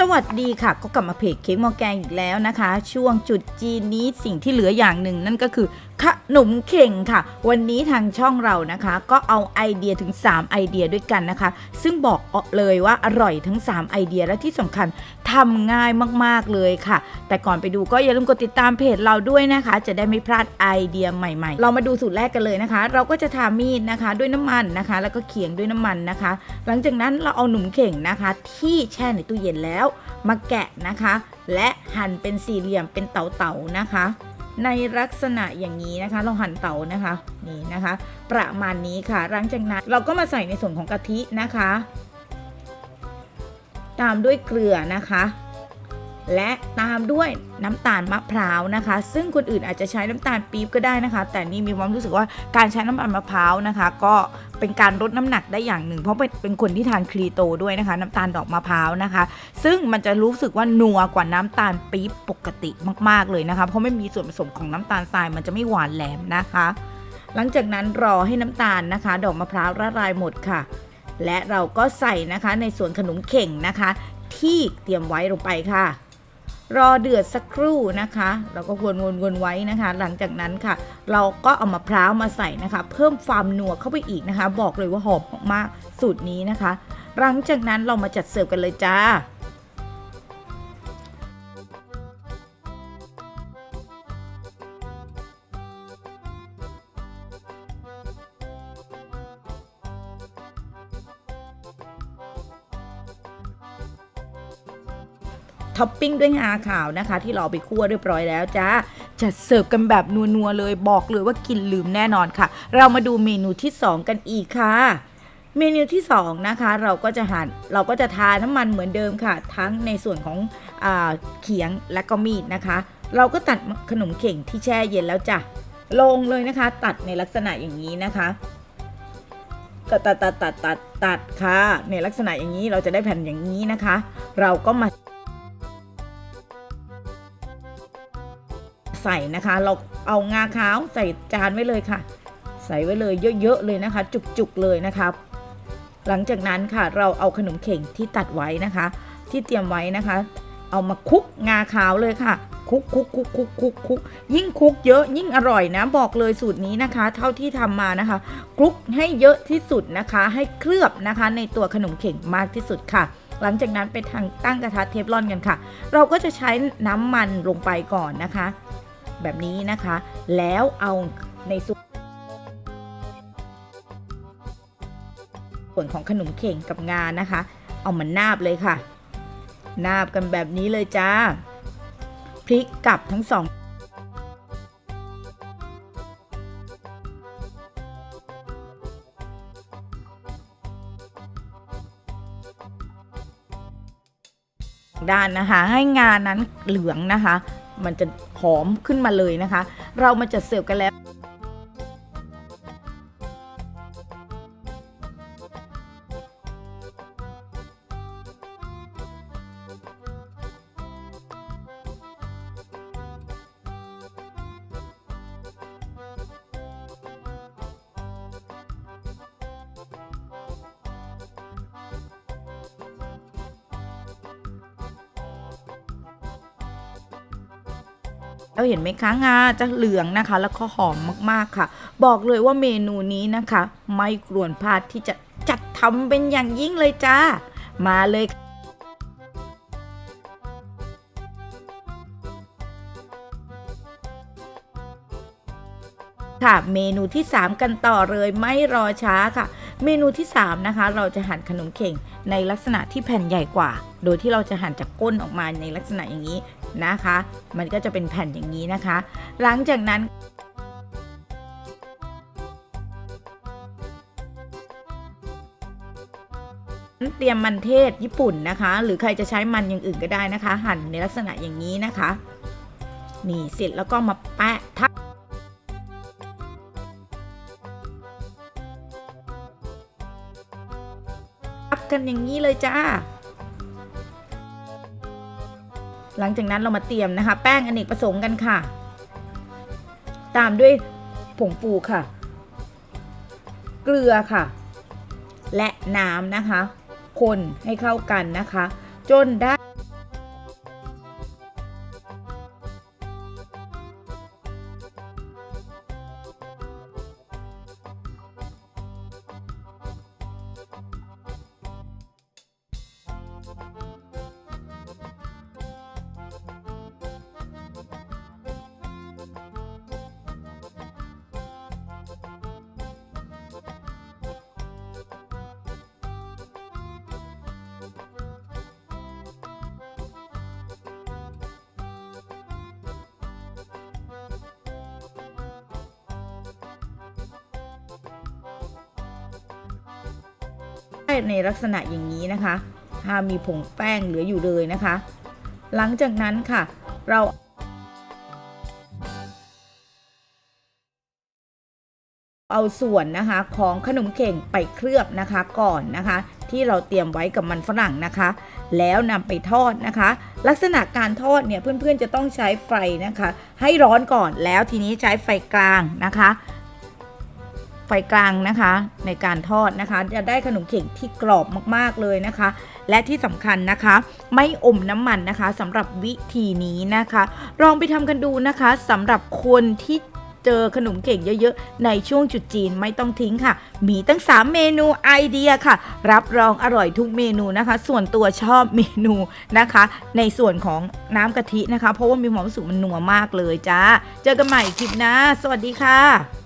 สวัสดีค่ะ ก็กลับมาเพจเค้กมอแกงอีกแล้วนะคะ ช่วงจุดจีนนี้สิ่งที่เหลืออย่างหนึ่งนั่นก็คือ ขนมเข่งค่ะ วันนี้ทางช่องเรานะคะ ก็เอาไอเดียถึง 3 ไอเดียด้วยกันนะคะ ซึ่งบอกเลยว่าอร่อยทั้ง 3 ไอเดียและที่สำคัญทำง่ายมากๆเลยค่ะ แต่ก่อนไปดูก็อย่าลืมกดติดตามเพจเราด้วยนะคะ จะได้ไม่พลาดไอเดียใหม่ๆ เรามาดูสูตรแรกกันเลยนะคะ เราก็จะทามีดนะคะด้วยน้ำมันนะคะ แล้วก็เคียงด้วยน้ำมันนะคะ หลังจากนั้นเราเอาหนุ่มเข่งนะคะ ที่แช่ในตู้เย็นแล้ว มาแกะนะคะ และหั่นเป็นสี่เหลี่ยมเป็นเต๋าๆนะคะ ในลักษณะอย่างนี้นะคะ เราหั่นเต๋านะคะนี่นะคะ ประมาณนี้ค่ะ หลังจากนั้นเราก็มาใส่ในส่วนของกะทินะคะ ตามด้วยเกลือนะคะ และตามด้วยน้ำตาลมะพร้าวนะคะ ซึ่งคนอื่นอาจจะใช้น้ำตาลปี๊บก็ได้นะคะ แต่นี่มีความรู้สึกว่าการใช้น้ำตาลมะพร้าวนะคะ ก็เป็นการลดน้ำหนักได้อย่างหนึ่ง เพราะเป็นคนที่ทานคลีโตด้วยนะคะ น้ำตาลดอกมะพร้าวนะคะ ซึ่งมันจะรู้สึกว่านัวกว่าน้ำตาลปี๊บปกติมาก ๆเลยนะคะ เพราะไม่มีส่วนผสมของน้ำตาลทรายมันจะไม่หวานแหลมนะคะ หลังจากนั้นรอให้น้ำตาลนะคะ ดอกมะพร้าวละลายหมดค่ะ และเราก็ใส่นะคะในส่วนขนมเข่งนะคะ ที่เตรียมไว้ลงไปค่ะ รอเดือดสักครู่นะคะ เราก็วนวนวนไว้นะคะ หลังจากนั้นค่ะ เราก็เอามะพร้าวมาใส่นะคะ เพิ่มความนัวเข้าไปอีกนะคะ บอกเลยว่าหอมมากๆสูตรนี้นะคะ หลังจากนั้นเรามาจัดเสิร์ฟกันเลยจ้า ท็อปปิ้งด้วยงาขาวนะคะ ที่เราไปคั่วเรียบร้อยแล้วจ้าจัดเสิร์ฟกันแบบนัวๆเลยบอกเลยว่ากินลืมแน่นอนค่ะ เรามาดูเมนูที่ 2 กันอีกค่ะเมนูที่2นะคะเราก็จะหั่นเราก็จะทาน้ำมันเหมือนเดิมค่ะ ทั้งในส่วนของอเขียงและก็มีดนะคะ เราก็ตัดขนมเข่งที่แช่เย็นแล้วจ้ะลงเลยนะคะ ตัดในลักษณะอย่างนี้นะคะตัดตัดตัดตัดตัดตัดค่ะ ในลักษณะอย่างนี้เราจะได้แผ่นอย่างนี้นะคะ เราก็มา ใส่นะคะ เราเอางาขาวใส่จานไว้เลยค่ะ ใส่ไว้เลยเยอะๆเลยนะคะ จุกๆเลยนะครับหลังจากนั้นค่ะเราเอาขนมเข่งที่ตัดไว้นะคะ ที่เตรียมไว้นะคะ เอามาคลุกงาขาวเลยค่ะคลุกคุกคุกคุกคุกคุกยิ่งคลุกเยอะยิ่งอร่อยนะบอกเลยสูตรนี้นะคะ เท่าที่ทำมานะคะคลุกให้เยอะที่สุดนะคะ ให้เคลือบนะคะ ในตัวขนมเข่งมากที่สุดค่ะ หลังจากนั้นไปทางตั้งกระทะเทฟลอนกันค่ะ เราก็จะใช้น้ำมันลงไปก่อนนะคะ แบบนี้นะคะ แล้วเอาในส่วนส่วนของขนมเข่งกับงานนะคะ เอามานาบเลยค่ะ นาบกันแบบนี้เลยจ้า พลิกกลับทั้งสองด้านนะคะให้งานนั้นเหลืองนะคะ มันจะ หอมขึ้นมาเลยนะคะ เรามาจัดเสิร์ฟกันแล้ว เราเห็นไหมคะงาจะเหลืองนะคะ แล้วก็หอมมากๆค่ะ บอกเลยว่าเมนูนี้นะคะ ไม่กรวนพลาดที่จะจัดทำเป็นอย่างยิ่งเลยจ้า มาเลยค่ะเมนูที่ 3 กันต่อเลยไม่รอช้าค่ะ เมนูที่ 3 นะคะ เราจะหั่นขนมเข่งในลักษณะที่แผ่นใหญ่กว่า โดยที่เราจะหั่นจากก้นออกมาในลักษณะอย่างนี้ นะคะ มันก็จะเป็นแผ่นอย่างนี้นะคะ หลังจากนั้นเตรียมมันเทศญี่ปุ่นนะคะ หรือใครจะใช้มันอย่างอื่นก็ได้นะคะ หั่นในลักษณะอย่างนี้นะคะ นี่เสร็จแล้วก็มาแปะทับทับกันอย่างนี้เลยจ้า หลังจากนั้นเรามาเตรียมนะคะ แป้งอเนกประสงค์กันค่ะ ตามด้วยผงฟูค่ะ เกลือค่ะ และน้ำนะคะ คนให้เข้ากันนะคะ จนได้ ในลักษณะอย่างนี้นะคะห้ามมีผงแป้งเหลืออยู่เลยนะคะ หลังจากนั้นค่ะ เราเอาส่วนนะคะของขนมเข่งไปเคลือบนะคะก่อนนะคะ ที่เราเตรียมไว้กับมันฝรั่งนะคะ แล้วนำไปทอดนะคะ ลักษณะการทอดเนี่ยเพื่อนๆจะต้องใช้ไฟนะคะ ให้ร้อนก่อนแล้วทีนี้ใช้ไฟกลางนะคะ ไฟกลางนะคะในการทอดนะคะ จะได้ขนมเข่งที่กรอบมากๆเลยนะคะ และที่สำคัญนะคะ ไม่อมน้ำมันนะคะสำหรับวิธีนี้นะคะ ลองไปทำกันดูนะคะสำหรับคนที่เจอขนมเข่งเยอะๆ ในช่วงจุดจีนไม่ต้องทิ้งค่ะ มีตั้ง 3 เมนูไอเดียค่ะ รับรองอร่อยทุกเมนูนะคะ ส่วนตัวชอบเมนูนะคะ ในส่วนของน้ำกะทินะคะ เพราะว่ามีความรู้สึกมันนัวมากเลยจ้า เจอกันใหม่คลิปหนะ สวัสดีค่ะ